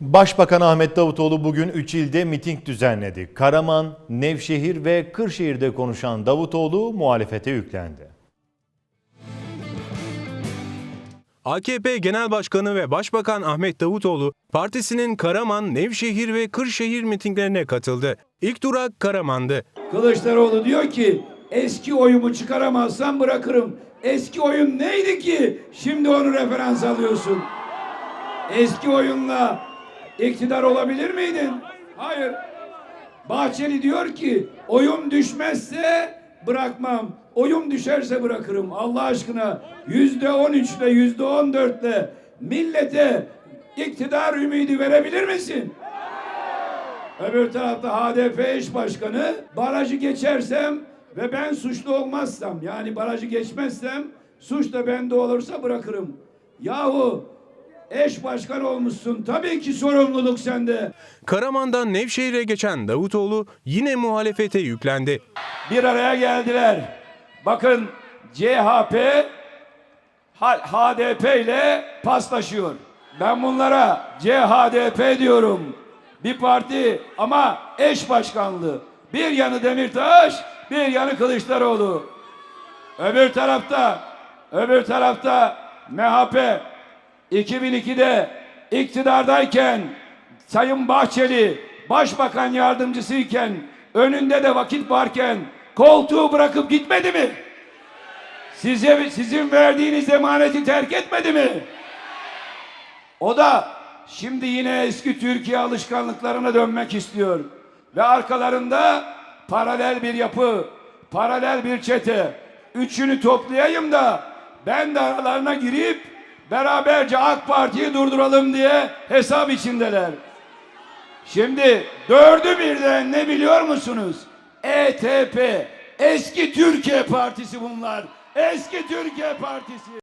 Başbakan Ahmet Davutoğlu bugün 3 ilde miting düzenledi. Karaman, Nevşehir ve Kırşehir'de konuşan Davutoğlu muhalefete yüklendi. AKP Genel Başkanı ve Başbakan Ahmet Davutoğlu partisinin Karaman, Nevşehir ve Kırşehir mitinglerine katıldı. İlk durak Karaman'dı. Kılıçdaroğlu diyor ki eski oyumu çıkaramazsam bırakırım. Eski oyun neydi ki şimdi onu referans alıyorsun? Eski oyunla iktidar olabilir miydin? Hayır. Bahçeli diyor ki oyum düşmezse bırakmam. Oyum düşerse bırakırım. Allah aşkına yüzde on üçle yüzde on dörtle millete iktidar ümidi verebilir misin? Öbür tarafta HDP eş başkanı barajı geçersem ve ben suçlu olmazsam yani barajı geçmezsem suç da bende olursa bırakırım. Yahu eş başkan olmuşsun tabii ki sorumluluk sende. Karaman'dan Nevşehir'e geçen Davutoğlu yine muhalefete yüklendi. Bir araya geldiler. Bakın CHP HDP ile paslaşıyor. Ben bunlara CHDP diyorum. Bir parti ama eş başkanlığı. Bir yanı Demirtaş, bir yanı Kılıçdaroğlu. Öbür tarafta, öbür tarafta MHP 2002'de iktidardayken Sayın Bahçeli başbakan yardımcısıyken önünde de vakit varken koltuğu bırakıp gitmedi mi? Size sizin verdiğiniz emaneti terk etmedi mi? O da şimdi yine eski Türkiye alışkanlıklarına dönmek istiyor. Ve arkalarında paralel bir yapı, paralel bir çete. Üçünü toplayayım da ben de aralarına girip beraberce AK Parti'yi durduralım diye hesap içindeler. Şimdi dördü birden ne biliyor musunuz? ETP, eski Türkiye Partisi bunlar. Eski Türkiye Partisi.